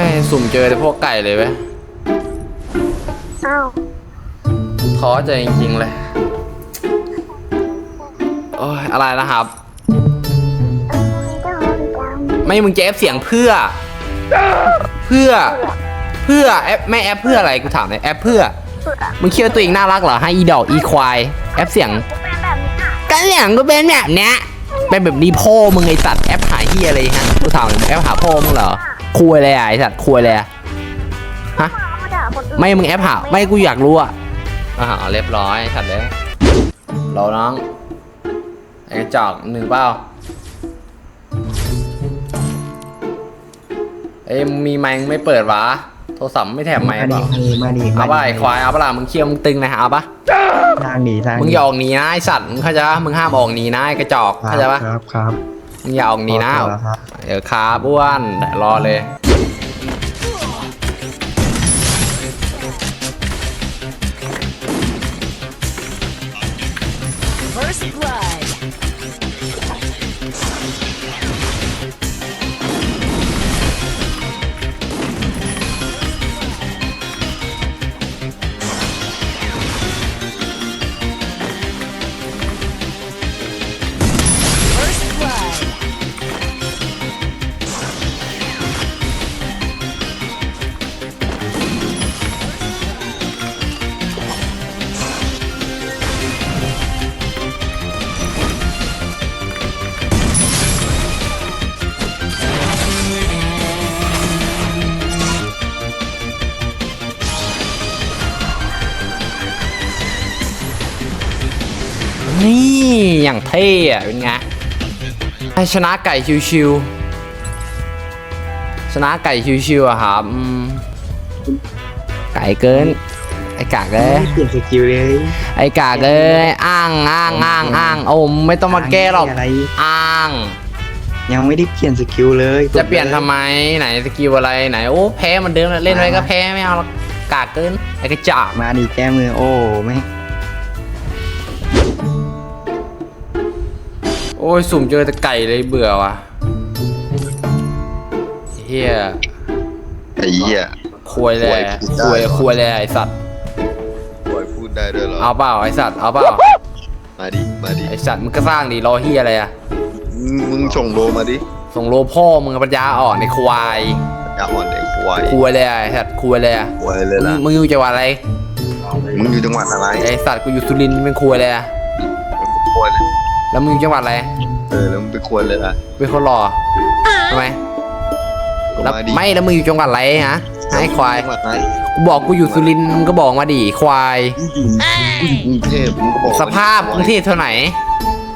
ยสุ่มเจอแต่พวกไก่เลยเว้ยอ้าวท้อใจจริงๆเลย โอ้ยอะไรนะครับไม่ต้องจำไม่มึงจะแอปเสียงเพื่อ เพื่อ เพื่อแอปไม่แอปเพื่ออะไรกูถามเลยแอปเพื่อเผื่อมึงคิดว่าตัวเองน่ารักเหรอให้อีดอกอีควายแอปเสียง กูเป็นแบบนี้อะกันเสียงก็เป็นแบบเนี้ยเป็นแบบนี้พ่อมึงไอสัตว์แอปหาเฮียอะไรฮะกูถามเลยแอปหาพ่อมึงเหรอ คุยเลยอะไอสัตว์คุยเลยอะฮะ มาด่าคนอื่นไม่มึงแอปหาไม่กูอยากรู้อะอ่าเรียบร้อยสัตว์เลยเราน้องไอ้กระจอกหนึ่งเปล่าเอ้ยมึงมีไมค์ไม่เปิดวะโทรศัพท์ไม่แถมไมค์มาเปดิล่ามาดิเอาปะไอ้ควายเอาปะล่ะมึงเคี้ยวมึงตึงนะเอาปะทางดีทางมึงอย่าออกหนีนะไอสัตว์มึงเข้าใจปะมึงห้ามออกหนีนะไอ้กระจอกเข้าใจปะครับครับมึง อย่าออกหนีนะขอตัวครับเออครับอ้วนเดี๋ยวรอเลย อย่างเท่อะเป็นไงให้ชนะไก่ชิวๆชนะไก่ชิวๆอะครับอืมไก่เกิน ไอ้กากเอ้ยไม่เปลี่ยนสกิลเลย ไอ้กากเอ้ยอ้างอ้างอ้างอ้างโอ้ไม่ต้องมาแก้หรอกอะไร อ้าง ยังไม่ได้เปลี่ยนสกิลเลยจะเปลี่ยนทำไมไหนสกิลอะไรไหนโอ้แพ้เหมันเดิมเล่นไว้ก็แพ้ไม่เอาหรอกกากเกินไอ้กระจอกมาดิแก้มือโอ้ไม่ โอ้ยสุ่มเจอแต่ไก่เลยเบื่อว่ะเฮียไอ้เหี้ย ควยเลยควยพูดได้เหรอควยควยเลยไอสัตว์ปล่อยพูดได้ด้วยเหรอเอาเปล่าไอสัตว์ เอาเปล่า มาดิ มาดิ ไอสัตว์มึงก็สร้างดิรอเฮียอะไรอะมึงมึงส่งโลมาดิส่งโลพ่อมึงกับปัญญาอ่อนในควายอย่าอ่อนเด็กควายควยเลยอะไอสัตว์ควยเลยอะควายเลยมึล่ะ งมึงอยู่จังหวัดอะไร มึงอยู่จังหวัดอะไรไอสัตว์กูอยู่สุรินทร์เป็นควยเลยอะมึงเป็นควายเลย แล้วมึงอยู่จังหวัดอะไร เออแล้วมึงเป็นควายเลยล่ะเป็นคนหล่อทำไมลงแล้วมาดิไม่แล้วมึงอยู่จังหวัดอะไรฮะไอควายจังหวัดไหนกูบอกกูอยู่สุรินทร์มึงก็บอกมาดิควายกูอยู่กรุงเทพมึงก็บอกสภาพกรุงเทพเท่าไหน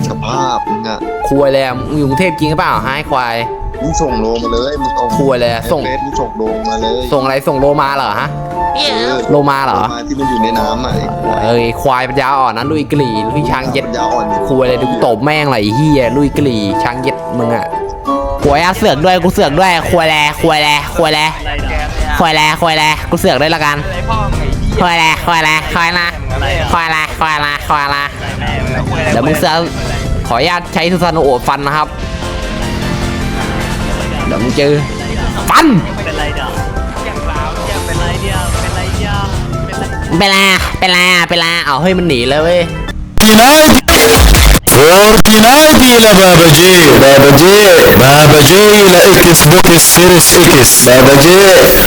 สภาพมึงอะควยเลยอะมึงอยู่กรุงเทพจริงหรือเปล่าฮะไอควายมึงส่งโลมาเลยมึงเอาควายเลยอะส่ง เฟซมึงส่งโลมาเลยส่งอะไรส่งโลมาเหรอฮะเออ โลมาเหรอโลมาที่มันอยู่ในน้ำอะไอ้ควายเอ้ยควายปัญญาอ่อนนะลุยกลีลุยช้างเย็ดปัญญาอ่อนคุยเลยดูกูตบแม่งเลยไอ้เฮียลุยกลีช้างเย็ดมึงอะหวยอะเสือกด้วยกูเสือกด้วยควยแลควยแลควยแลควยแลควยแลกูเสือกด้วยละกันควยแลควยแลควยนะควยแลควยแลควยแลเดี๋ยวมึงเสือกขออนุญาตใช้ทุสานุโอดฟันนะครับเดี๋ยวมึงเจอฟัน เป็นไร เป็นไรอะเป็นไรอะเป็นไรเอาเฮ้ยมันหนีเลยเว้ย فورتنايتي لبابجي بابجي بابجي لإكس بوكس سيريس إكس بابجي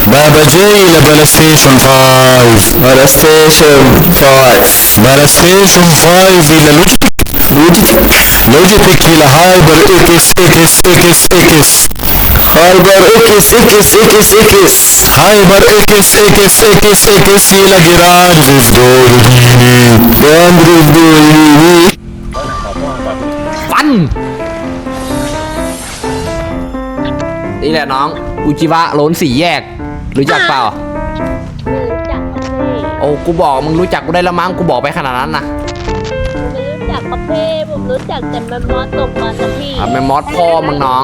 بابجي لبلا ستيشن 5 بلا ستيشن 5 بلا ستيشن 5 إلى لوجيتك لوجيتك إلى هايبر إكس إكس إكس إكس Hayber 2-2-2-2 Hayber 2-2-2-2 ile girer Rüzgar Ben Rüzgar Fan นี่แหละน้อง อุจิวะล้นสี่แยก รู้จักเปล่า โอ้กูบอกมึงรู้จักกูได้ละมั้งกูบอกไปขนาดนั้นนะรู้จักครัฟ่ผมรู้จักแต่แมมมอสตกมันนะพี่แมมมอสพ่อมึงน้อง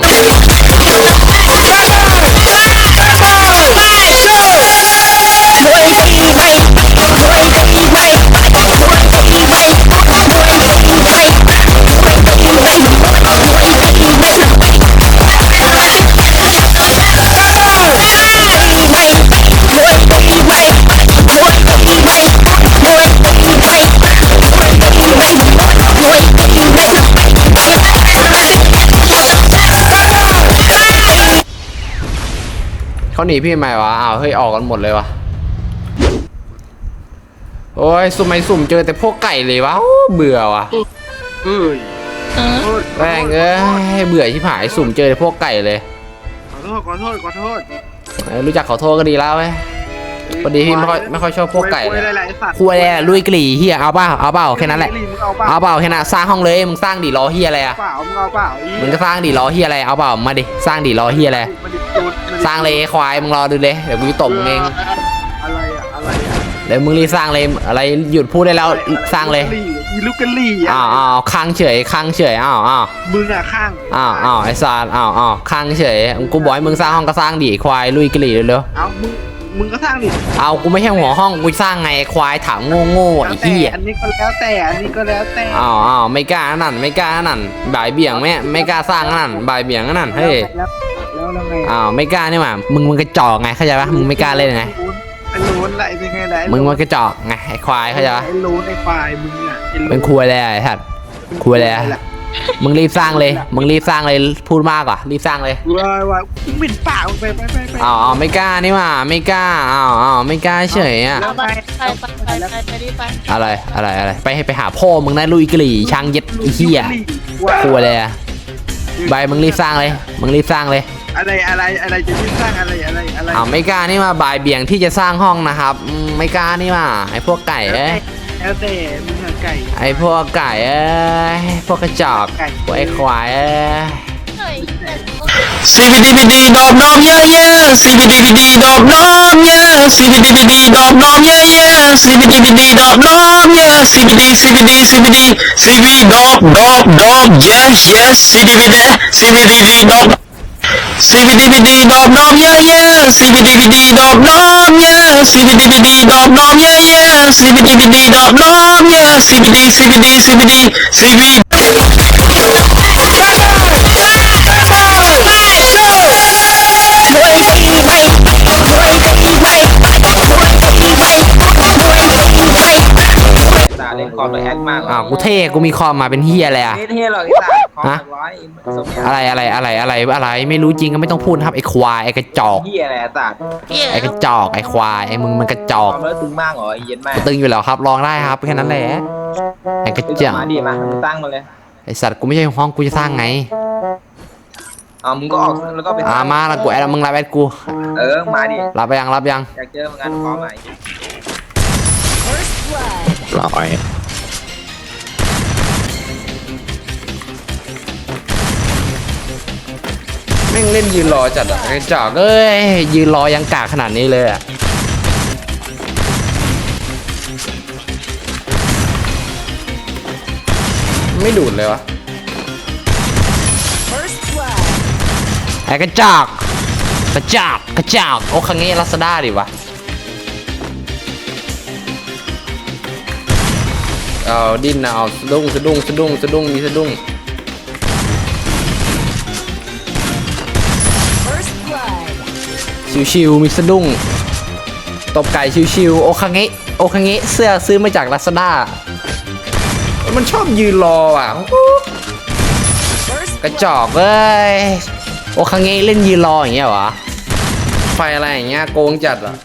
เขาหนีพี่ทำไมวะอ้าวเฮ้ยออกกันหมดเลยวะโอ้ยสุ่มไม่สุ่มเจอแต่พวกไก่เลยวะโอ้เบื่อว่ะเอ้ยเออโทษแม่งเอ้ยเบื่อที่ผายสุ่มเจอแต่พวกไก่เลย ขอโทษขอโทษขอโทษเออรู้จักขอโทษก็ดีแล้วเว้ย พอดีพี่ไม่ค่อยไม่ค่อยชอบพวกไก่เลยคุยหลายๆสัตว์คุยอะไรอะลุยกลี่เฮียเอาเปล่าเอาเปล่าแค่นั้นแหละ มึงเอาเปล่าเอาเปล่าแค่นั้นสร้างห้องเลยมึงสร้างดีรอเฮียอะไรอะเปล่ามึงเอาเปล่าอีมึงก็สร้างดีรอเฮียอะไรเอาเปล่ามาดิสร้างดีรอเฮียอะไรมันดิจูดมันดิสร้างเลยไอ้ควายมึงรอดูเลยเดี๋ยวกูจะตบมึงเองอะไรอะอะไรอะเดี๋ยวมึงรีบสร้างเลยอะไรหยุดพูดได้แล้วสร้างเลยอีลูกกะลี่ะอ้าวอ้าวค้างเฉยค้างเฉยอ้าวอ้าวมึงอะข้างอ้าวอ้าวไอ้ซานอ้าวอ้าวค้างเฉยกูบอกให้มึงสร้างห้องก็สร้างดิไอ้ควายลุยกลี่เร็วเอามึง มึงก็สร้างดิๆเอากูไม่ใช่หัวห้องกูสร้างไงไอ้ควายถามโง่ๆไอ้แต่เหี้ยอันนี้ก็แล้วแต่อันนี้ก็แล้วแต่อ้าวอ้าวไม่กล้านั่นไม่กล้านั่นบ่ายเบี่ยงไม่ไม่กล้าสร้างนั่นบ่ายเบี่ยงนั่นเฮ้ยแล้วแล้วแล้วไงอ้าวไม่กล้านี่หว่ามึงมันกระจอกไงเข้าใจปะมึงไม่กล้าเล่นไงไอ้โล้นละไอ้เป็นไงล่ะไอ้มึงโล้มันกระจอกไงไอ้ควายเข้าใจปะไอ้โล้นไอ้ควายมึงอะไอ้โล้เป็นครัวเลยไอ้สัตว์ครัวเลย มึงรีบสร้างเลย มึงรีบสร้างเลย พูดมากกว่ารีบสร้างเลยว่าว่ามึงเป็นป่ามึงไปไปไปไปอ้าวอ้าวไม่กล้านี่หว่า ไม่กล้าอ้าวอ้าวไม่กล้าเฉยอะ เอาไปไปไปไปไปไปดิไปอะไร อะไร อะไร ไปให้ไปหาพ่อมึงนะลุยกลี่ช้างเย็ดไอ้เหี้ยว่าครัวเลยอะใบมึงรีบสร้างเลย มึงรีบสร้างเลย อะไรอะไรอะไรจะยิ่งสร้างอะไรอะไรอะไรอ้าวไม่กล้านี่มาบ่ายเบี่ยงที่จะสร้างห้องนะครับอืมไม่กล้านี่มาไอ้พวกไก่เอ้ย แล้วแต่มึงอะไก่ ไอ้พวกไก่เอ้ยพวกกระจอกพวกไอ้ควายเอ้ยเฮ้ยแต่ CBDBD dop dop yeah yeah CBDBD dop dop yeah CBDBD dop dop yeah yeah CBDBD dop dop yeah CBD CBD CBD CB dop dop dop yes yes CBDBD CBDBD dop CBDBD knob knob yeah. Yeah. CBDBD knob knob yeah. CBDBD yeah yeah CBDBD knob knob yeah CBD CBD CBD CBD ากอ้าวกูเท่กูมีคอมมาเป็นเฮียอะไรอะนี่เท่หรอกไอ้สัตว์คอมฮะ ร้อยสมยาอะไรอะไรอะไรอะไรอะไรไม่รู้จริงก็ไม่ต้องพูดนะครับไอ้ควายไอ้กระจอกเฮียอะไรอะสัตว์เหี้ยไอ้กระจอกไอ้ควายไอ้มึงมันกระจคออกมแล้วตึงมากเหรอไอ้เย็นมากตึงอยู่แล้วครับลองได้ครับแค่นั้นแหละไอ้กระตึงจอกมาดีมามึงตั้งมาเลยไอ้สัตว์กูไม่ใช่ห้องกูจะสร้างไงเอามึงก็ออกแล้วก็ไปอ่ามาละกูแอดมึงรับแอดกูเออมาดิรับไปยังรับยังอยากเจอเหมือนกันขอใหม่ร้อย ม่งเล่นยืนรอจัดอะไอ้กระจอกเอ้ยยืนรอยังกากขนาดนี้เลยอะไม่ดูดเลยวะไอ้กระจอกกระจอกกระจอกโอ้ครั้งนี้ลัสด้าดิวะเอาดิ้นนะเอาสะดุ้งสะดุ้งสะดุ้งสะดุ้งมีสะดุ้ง ชิวๆมีสะดุ้ง ตบไก่ชิวๆโอคังเงะโอคังเงะเสื้อซื้อมาจากลาซาด้ามันชอบยืนรออะ กระจอกเอ้ย โอคังเงะเล่นยืนรออย่างเงี้ยวะไฟอะไรอย่างเงี้ยโกงจัดอะ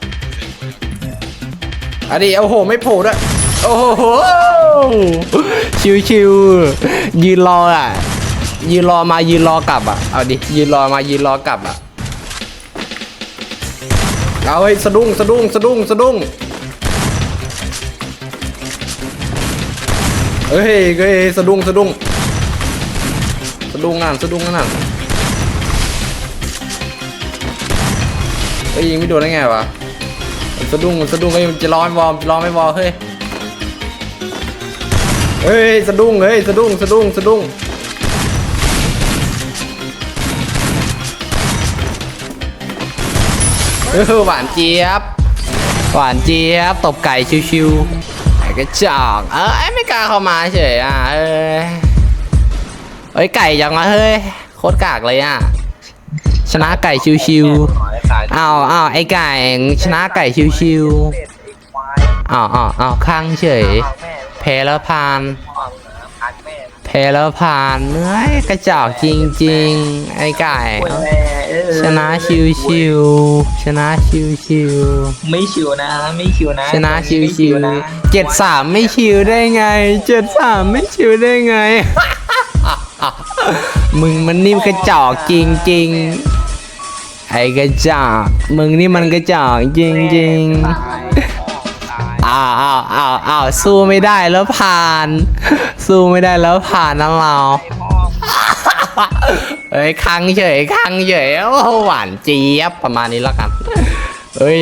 อะดิโอ้โห ไม่โผล่ด้วยโอ้โห ชิวๆยืนรออะ ยืนรอมายืนรอกลับอะ เอาดิ ยืนรอมายืนรอกลับอะ เอาเฮ้สะดุ้งสะดุ้งสะดุ้งสะดุ้งเฮ้ยเฮ้ยสะดุ้งสะดุ้งสะดุ้งนั่นสะดุ้งนั่นเฮ้ยยิงไม่โดนได้ไงวะสะดุ้งสะดุ้งเฮ้ยมันจะร้อนวอร์มจะร้อนไม่วอร์มเฮ้ยเฮ้ยสะดุ้งเฮ้ยสะดุ้งสะดุ้งสะดุ้ง หวานเจี๊ยบ หวานเจี๊ยบ ตบไก่ชิวๆไก่กระจอกเออไอ้ไม่กล้าเข้ามาเฉยอะเออเฮ้ยไก่ยังวะเฮ้ยโคตรกากเลยอะชนะไก่ชิวขอไอ้สัตว์ๆอ้าวอ้าวไอ้ไก่ชนะไก่ชิวเด็ดไอ้ควายๆอ้าวอ้าวอ้าวข้างเฉยฟังแม่แพ้แล้วพานฟังนะพัน แม่แพ้แล้วพานเฮ้ยกระจอกจริง ๆ ไอ้ไก่โวยแม่ไอ้เออชนะชิวชิวๆชนะชิวชิวไม่ชิวนะ ไม่ชิวนะๆชนะชิวไม่ชิวนะเจ็ดสามไม่ชิวได้ไงเจ็ดสามไม่ชิวได้ไง มึงมันนี่กระจอกจริงจริง ๆ ไอ้กระจอกมึงนี่มันกระจอกจริงจริงๆ อ้าวอ้าวอ้าวอ้าวสู้ไม่ได้แล้วผ่าน สู้ไม่ได้แล้วผ่านนะเราเอ้ยคังเฉยคังเฉยโอ้หหวานเจี๊ยบประมาณนี้แล้วกันเอ้ย